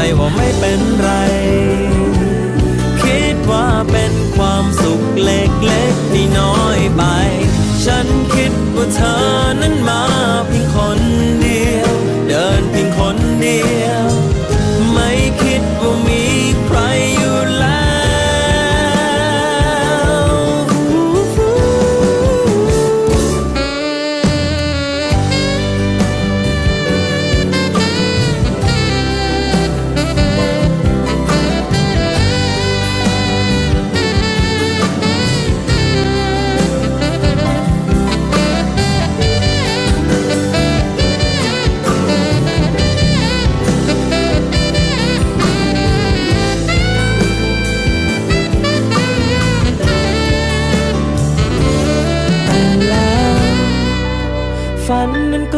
ใจว่าไม่เป็นไร คิดว่าเป็นความสุขเล็กๆที่น้อยไป ฉันคิดว่าเธอ